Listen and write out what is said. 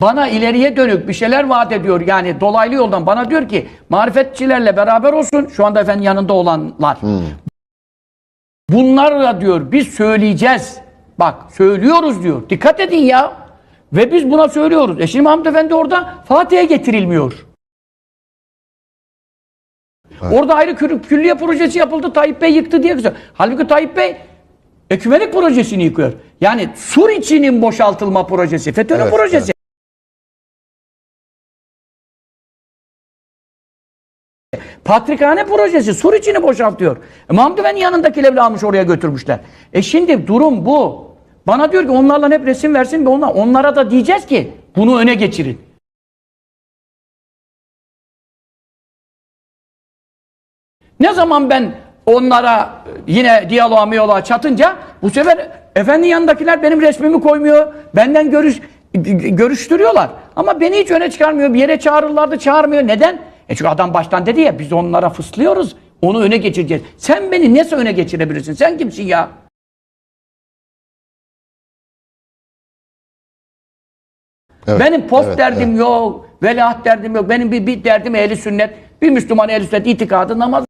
bana ileriye dönük bir şeyler vaat ediyor. Yani dolaylı yoldan bana diyor ki marifetçilerle beraber olsun. Şu anda efendim yanında olanlar. Bunlarla diyor biz söyleyeceğiz. Bak söylüyoruz diyor. Dikkat edin ya. Ve biz buna söylüyoruz. E şimdi Mahmut Efendi orada Fatih'e getirilmiyor. Orada ayrı kü- külliye projesi yapıldı. Tayyip Bey yıktı diye güzel. Halbuki Tayyip Bey ekümenik projesini yıkıyor. Yani Sur içinin boşaltılma projesi. FETÖ'nün Evet, projesi. Patrikhane projesi Sur içini boşaltıyor. E, Mahmut Efendi yanındakileri almış oraya götürmüşler. E şimdi durum bu. Bana diyor ki onlarla hep resim versin ve onlar, onlara da diyeceğiz ki bunu öne geçirin. Ne zaman ben onlara e, yine diyaloğa miyoloğa çatınca bu sefer efendi yanındakiler benim resmimi koymuyor. Benden görüş görüştürüyorlar. Ama beni hiç öne çıkarmıyor. Bir yere çağırırlardı çağırmıyor. Neden? E çünkü adam baştan dedi ya biz onlara fıslıyoruz. Onu öne geçireceğiz. Sen beni nasıl öne geçirebilirsin? Sen kimsin ya? Evet, Benim post evet, derdim yok. Veliaht derdim yok. Benim bir, bir derdim ehli sünnet. Bir Müslüman ehli sünnet itikadı namaz